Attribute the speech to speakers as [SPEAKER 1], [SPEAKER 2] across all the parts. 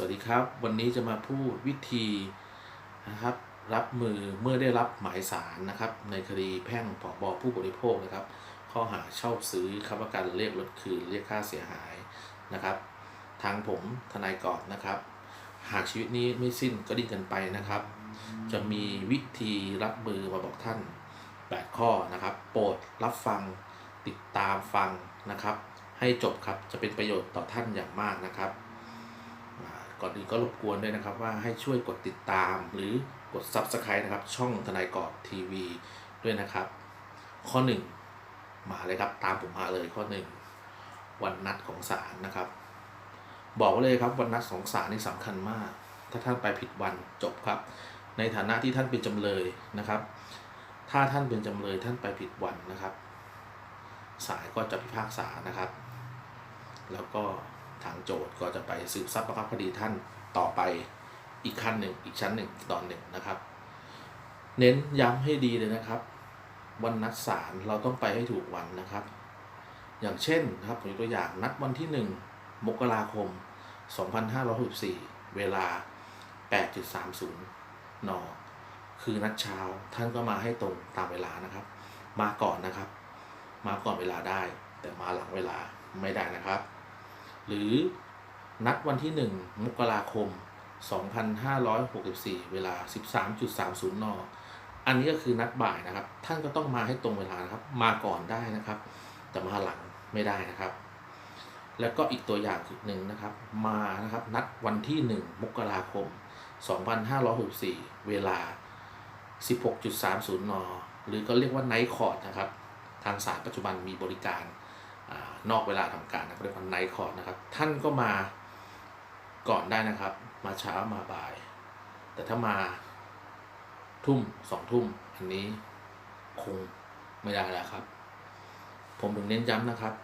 [SPEAKER 1] สวัสดีครับ วันนี้จะมาพูดวิธีนะครับ รับมือเมื่อได้รับหมายสารนะครับ ในคดีแพ่งผบผู้บริโภคนะครับ ข้อหาเช่าซื้อค้ำประกันเรียกรถคืนเรียกค่าเสียหายนะครับ ทางผมทนายกอบนะครับ หากชีวิตนี้ไม่สิ้นก็ดิ้นกันไปนะครับ จะมีวิธีรับมือมาบอกท่าน8ข้อนะครับ โปรดรับฟังติดตามฟังนะครับ ให้จบครับจะเป็นประโยชน์ต่อท่านอย่างมากนะครับ ก่อนอื่นก็รบกวนด้วยนะครับว่าให้ช่วยกดติดตามหรือกด Subscribe นะครับ ช่องทนายกอบทีวีด้วยนะครับ ข้อ 1 มาเลยครับตามผมมาเลยข้อ 1 วันนัดของศาลนะครับ บอกไว้เลยครับวันนัดของศาลนี่สำคัญมาก ถ้าท่านไปผิดวันจบครับ ในฐานะที่ท่านเป็นจำเลยนะครับ ถ้าท่านเป็นจำเลยท่านไปผิดวันนะครับศาลก็จะพิพากษานะครับ แล้วก็ ทางโจทย์ก็จะไปสืบทรัพย์ประคับคดีท่านต่อไปอีกขั้นหนึ่งอีกชั้นหนึ่งตอนหนึ่งนะครับ เน้นย้ำให้ดีเลยนะครับ วันนัดศาลเราต้องไปให้ถูกวันนะครับ อย่างเช่นนะครับผมยกตัวอย่างนัดวันที่ 1 มกราคม 2564 เวลา 8.30 น คือนัดเช้าท่านก็มาให้ตรงตามเวลานะครับ มาก่อนนะครับ มาก่อนเวลาได้ แต่มาหลังเวลาไม่ได้นะครับ หรือนัดวันที่ 1 มกราคม 2564 เวลา 13.30 น อันนี้ก็คือนัดบ่ายนะครับ ท่านก็ต้องมาให้ตรงเวลานะครับ มาก่อนได้นะครับ แต่มาหลังไม่ได้นะครับ แล้วก็อีกตัวอย่างหนึ่งนะครับ มานะครับนัดวันที่ 1 มกราคม 2564 เวลา 16.30 น หรือก็เรียกว่าไนท์คอร์ดนะครับ ทางศาลปัจจุบันมีบริการ นอกเวลาทำการนะครับเรียกว่าไนท์คอร์ดนะครับ ท่านก็มาก่อนได้นะครับ มาเช้ามาบ่าย แต่ถ้ามาทุ่มสองทุ่มอันนี้คงไม่ได้แล้วครับ ผมถึงเน้นย้ำนะครับ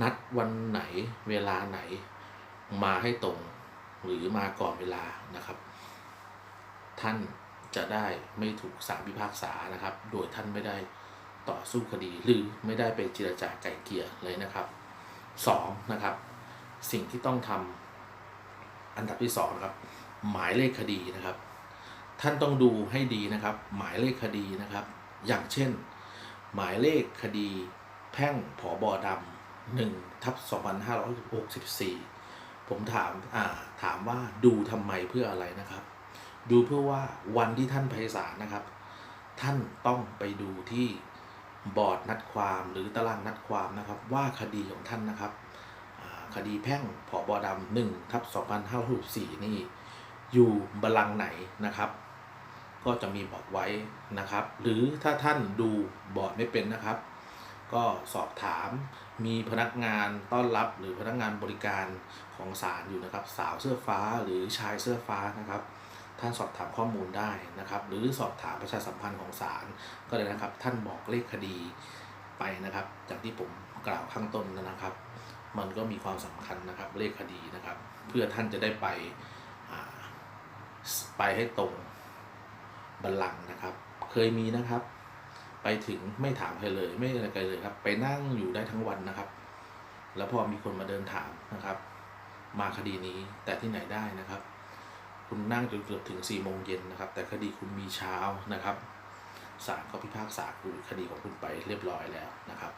[SPEAKER 1] นัดวันไหนเวลาไหน มาให้ตรงหรือมาก่อนเวลานะครับ ท่านจะได้ไม่ถูกศาลพิพากษานะครับ โดยท่านไม่ได้ ต่อสู้คดีหรือไม่ได้ไปเจรจาไก่เกลี่ยเลยนะครับสองนะครับสิ่งที่ต้องทำอันดับที่สองนะครับหมายเลขคดีนะครับ ท่านต้องดูให้ดีนะครับ หมายเลขคดีนะครับ อย่างเช่น หมายเลขคดี แพ่งผอบอดำหนึ่งทับ2564 ผมถามอ่าถามว่าดูทำไมเพื่ออะไรนะครับ ดูเพื่อว่าวันที่ท่านไปศาลนะครับ ท่านต้องไปดูที่ บอร์ดนัดความหรือตารางนัดความนะครับ ว่าคดีของท่านนะครับคดีแพ่งผอบอดำหนึ่งทับ2564นี่อยู่บัลลังไหนนะครับ ก็จะมีบอกไว้นะครับ หรือถ้าท่านดูบอร์ดไม่เป็นนะครับ ก็สอบถามมีพนักงานต้อนรับหรือพนักงานบริการของศาลอยู่นะครับ สาวเสื้อฟ้าหรือชายเสื้อฟ้านะครับ ท่านสอบถามข้อมูลได้นะครับ หรือสอบถามประชาสัมพันธ์ของศาลก็เลยนะครับ ท่านบอกเลขคดีไปนะครับจากที่ผมกล่าวข้างต้นนะครับ มันก็มีความสำคัญนะครับเลขคดีนะครับ เพื่อท่านจะได้ไปไปให้ตรงบัลลังก์นะครับ เคยมีนะครับ ไปถึงไม่ถามใครเลย ไม่อะไรใครเลยครับ ไปนั่งอยู่ได้ทั้งวันนะครับ แล้วพอมีคนมาเดินถามนะครับ มาคดีนี้แต่ที่ไหนได้นะครับ คุณนั่งจนเกือบถึง4ี่โมงเย็นนะครับ แต่คดีคุณมีเช้านะครับศาลก็พิพากษาคุณคดีของคุณไปเรียบร้อยแล้วนะครับ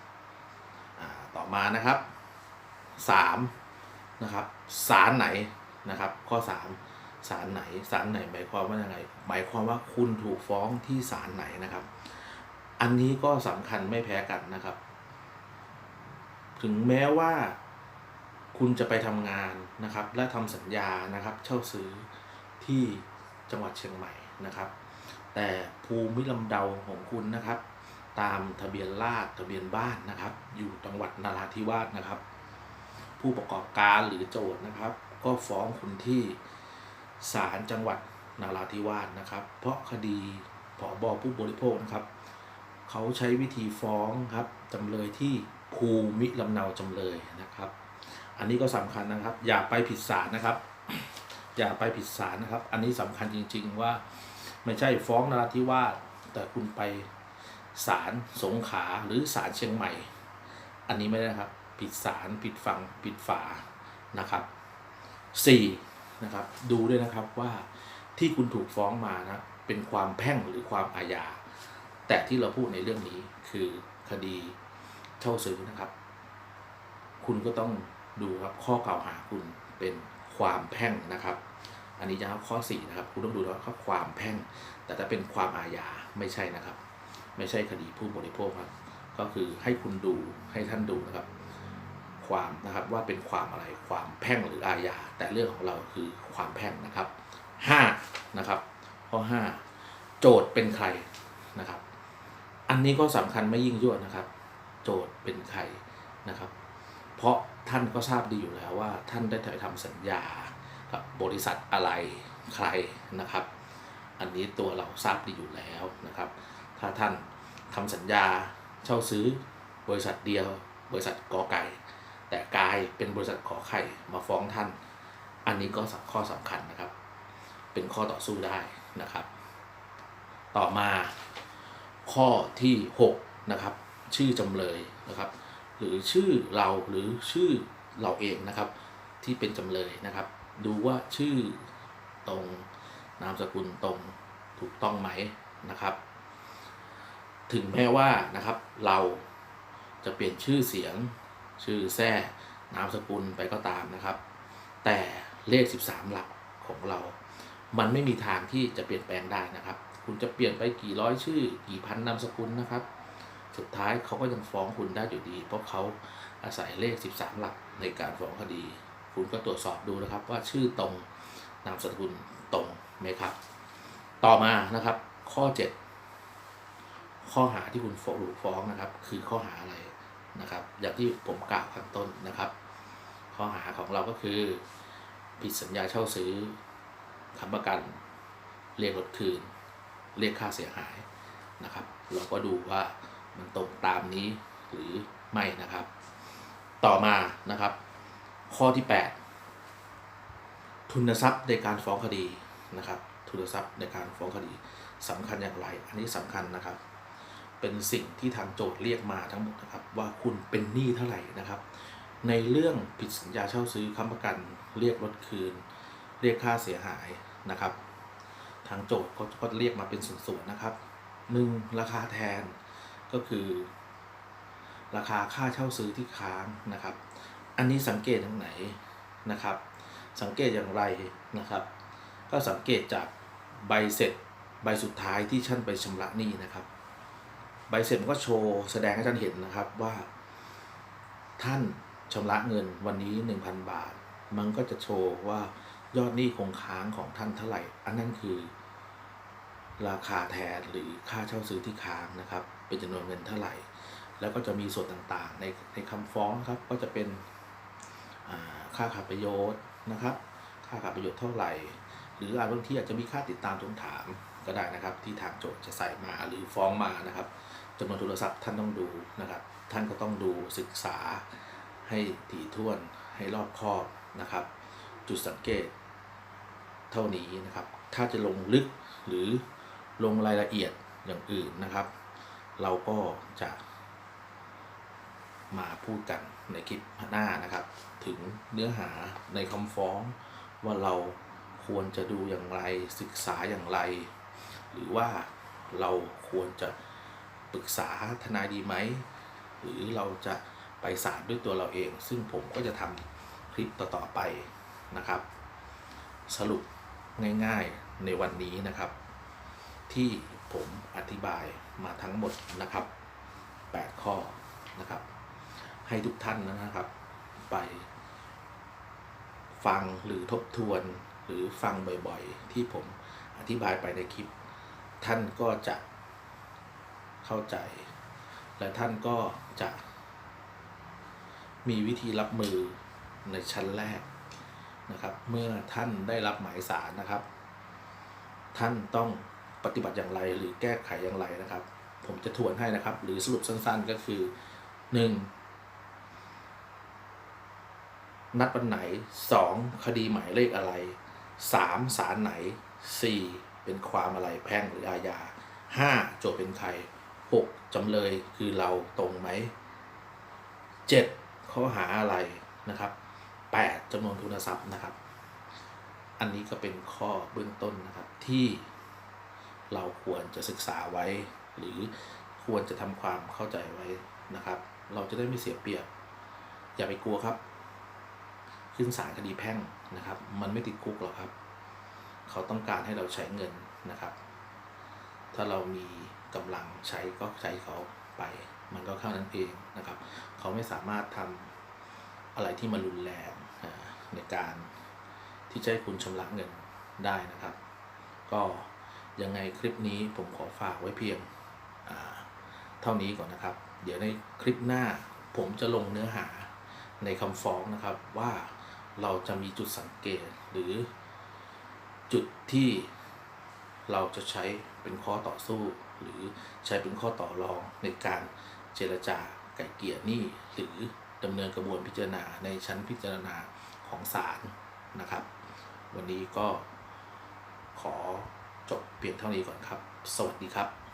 [SPEAKER 1] ต่อมานะครับสามนะครับศาลไหนนะครับ ข้อสามศาลไหนศาลไหนหมายความว่ายังไงหมายความว่าคุณถูกฟ้องที่ศาลไหนนะครับ อันนี้ก็สำคัญไม่แพ้กันนะครับ ถึงแม้ว่าคุณจะไปทำงานนะครับ และทำสัญญานะครับ เช่าซื้อ ที่จังหวัดเชียงใหม่นะครับ แต่ภูมิลำเดาของคุณนะครับ ตามทะเบียนราษฎร์ทะเบียนบ้านนะครับ อยู่จังหวัดนราธิวาสนะครับ ผู้ประกอบการหรือโจทย์นะครับ ก็ฟ้องคุณที่ศาลจังหวัดนราธิวาสนะครับ เพราะคดีผอบอผู้บริโภคนะครับ เขาใช้วิธีฟ้องครับจำเลยที่ภูมิลำเนาจำเลยนะครับ อันนี้ก็สำคัญนะครับ อย่าไปผิดศาลนะครับ อย่าไปผิดศาลนะครับ อันนี้สำคัญจริง ๆว่า ไม่ใช่ฟ้องนราธิวาสแต่คุณไปศาลสงขลาหรือศาลเชียงใหม่ อันนี้ไม่ได้นะครับ ผิดศาลผิดฝั่งผิดฝานะครับสี่นะครับดูด้วยนะครับว่าที่คุณถูกฟ้องมานะเป็นความแพ่งหรือความอาญาแต่ที่เราพูดในเรื่องนี้คือคดีเช่าซื้อนะครับ คุณก็ต้องดูครับข้อกล่าวหาคุณเป็นความแพ่งนะครับ อันนี้จะข้อ4นะครับคุณต้องดูว่าข้อความแพ่ง แต่ถ้าเป็นความอาญาไม่ใช่นะครับ ไม่ใช่คดีผู้บริโภคครับ ก็คือให้คุณดูให้ท่านดูนะครับ ความนะครับว่าเป็นความอะไรความแพ่งหรืออาญาแต่เรื่องของเราคือความแพ่งนะครับ5นะครับ ข้อ 5 โจทย์เป็นใครนะครับ อันนี้ก็สำคัญไม่ยิ่งยวดนะครับ โจทย์เป็นใครนะครับ เพราะท่านก็ทราบดีอยู่แล้วว่าท่านได้ถ่ายทำสัญญา บริษัทอะไรใครนะครับ อันนี้ตัวเราทราบดีอยู่แล้วนะครับ ถ้าท่านทำสัญญาเช่าซื้อบริษัทเดียว บริษัทกอไก่ แต่กลายเป็นบริษัทขอไข่มาฟ้องท่าน อันนี้ก็ข้อสำคัญนะครับ เป็นข้อต่อสู้ได้นะครับ ต่อมาข้อที่ 6 นะครับ ชื่อจำเลยนะครับ หรือชื่อเราหรือชื่อเราเองนะครับ ที่เป็นจำเลยนะครับ ดูว่าชื่อตรงนามสกุลตรงถูกต้องไหมนะครับ ถึงแม้ว่านะครับเราจะเปลี่ยนชื่อเสียงชื่อแท้นามสกุลไปก็ตามนะครับ แต่เลข 13 หลักของเรา มันไม่มีทางที่จะเปลี่ยนแปลงได้นะครับ คุณจะเปลี่ยนไปกี่ร้อยชื่อ กี่พันนามสกุลนะครับ สุดท้ายเขาก็ยังฟ้องคุณได้อยู่ดี เพราะเขาอาศัยเลข 13 หลักในการฟ้องคดี คุณก็ตรวจสอบดูนะครับว่าชื่อตรงนามสกุลตรงไหมครับ ต่อมานะครับ ข้อ 7 ข้อหาที่คุณฟ้องฟ้องนะครับ คือข้อหาอะไรนะครับ อย่างที่ผมกล่าวข้างต้นนะครับ ข้อหาของเราก็คือ ผิดสัญญาเช่าซื้อค้ำประกันเรียกรถคืน เรียกค่าเสียหายนะครับ เราก็ดูว่ามันตรงตามนี้หรือไม่นะครับ ต่อมานะครับ ข้อที่ 8 ทุนทรัพย์ในการฟ้องคดีนะครับ ทุนทรัพย์ในการฟ้องคดีสำคัญอย่างไร อันนี้สำคัญนะครับ เป็นสิ่งที่ทางโจทย์เรียกมาทั้งหมดนะครับ ว่าคุณเป็นหนี้เท่าไหร่นะครับ ในเรื่องผิดสัญญาเช่าซื้อค้ำประกัน เรียกรถคืน เรียกค่าเสียหายนะครับ ทางโจทย์ก็ก็เรียกมาเป็นส่วนๆนะครับหนึ่งราคาแทนก็คือ ราคาค่าเช่าซื้อที่ค้างนะครับ อันนี้สังเกตทางไหนนะครับ สังเกตอย่างไรนะครับ ก็สังเกตจากใบเสร็จใบสุดท้ายที่ท่านไปชำระหนี้นะครับ ใบเสร็จมันก็โชว์แสดงให้ท่านเห็นนะครับว่า ท่านชำระเงินวันนี้ 1,000 บาท มันก็จะโชว์ว่ายอดหนี้คงค้างของท่านเท่าไหร่ อันนั้นคือ ราคาแทนหรือค่าเช่าซื้อที่ค้างนะครับ เป็นจำนวนเงินเท่าไหร่ แล้วก็จะมีส่วนต่างๆ ในในคำฟ้องครับก็จะเป็น ค่าขาดประโยชน์นะครับ ค่าขาดประโยชน์เท่าไหร่ หรืออาจบางทีอาจจะมีค่าติดตามทวงถามก็ได้นะครับ ที่ทางโจทย์จะใส่มาหรือฟ้องมานะครับจำนวนโทรศัพท์ท่านต้องดูนะครับ ท่านก็ต้องดูศึกษาให้ถี่ถ้วนให้รอบคอบนะครับ จุดสังเกตเท่านี้นะครับ ถ้าจะลงลึกหรือลงรายละเอียดอย่างอื่นนะครับ เราก็จะ มาพูดกันในคลิปหน้านะครับ ถึงเนื้อหาในคำฟ้องว่าเราควรจะดูอย่างไรศึกษาอย่างไร หรือว่าเราควรจะปรึกษาทนายดีไหม หรือเราจะไปศาลด้วยตัวเราเอง ซึ่งผมก็จะทำคลิปต่อๆไปนะครับ สรุปง่ายๆในวันนี้นะครับ ที่ผมอธิบายมาทั้งหมดนะครับ 8 ข้อนะครับ ให้ทุกท่านนะครับ ไปฟังหรือทบทวนหรือฟังบ่อยๆ ที่ผมอธิบายไปในคลิป ท่านก็จะเข้าใจ และท่านก็จะมีวิธีรับมือในชั้นแรกนะครับ เมื่อท่านได้รับหมายสารนะครับ ท่านต้องปฏิบัติอย่างไรหรือแก้ไขอย่างไรนะครับ ผมจะทวนให้นะครับ หรือสรุปสั้นๆก็คือ 1. นัดวันไหน 2. คดีหมายเลขอะไร 3. ศาลไหน 4. เป็นความอะไรแพ่งหรืออาญา 5. โจทย์เป็นใคร 6. จำเลยคือเราตรงไหม 7. ข้อหาอะไรนะครับ 8. จำนวนทุนทรัพย์นะครับ อันนี้ก็เป็นข้อเบื้องต้นนะครับที่เราควรจะศึกษาไว้ หรือควรจะทำความเข้าใจไว้นะครับ เราจะได้ไม่เสียเปรียบ อย่าไปกลัวครับ ขึ้นศาลคดีแพ่งนะครับ มันไม่ติดคุกหรอกครับ เขาต้องการให้เราใช้เงินนะครับ ถ้าเรามีกำลังใช้ก็ใช้เขาไป มันก็เข้านั้นเองนะครับ เขาไม่สามารถทำอะไรที่มันรุนแรงในการที่จะให้คุณชำระเงินได้นะครับ ก็ยังไงคลิปนี้ผมขอฝากไว้เพียงเท่านี้ก่อนนะครับ เดี๋ยวในคลิปหน้าผมจะลงเนื้อหาในคำฟ้องนะครับว่า เราจะมีจุดสังเกตหรือจุดที่เราจะใช้เป็นข้อต่อสู้ หรือใช้เป็นข้อต่อรองในการเจรจาไก่เกลี่ยหนี้หรือดำเนินกระบวนพิจารณาในชั้นพิจารณาของศาลนะครับ วันนี้ก็ขอจบเพียงเท่านี้ก่อนครับ สวัสดีครับ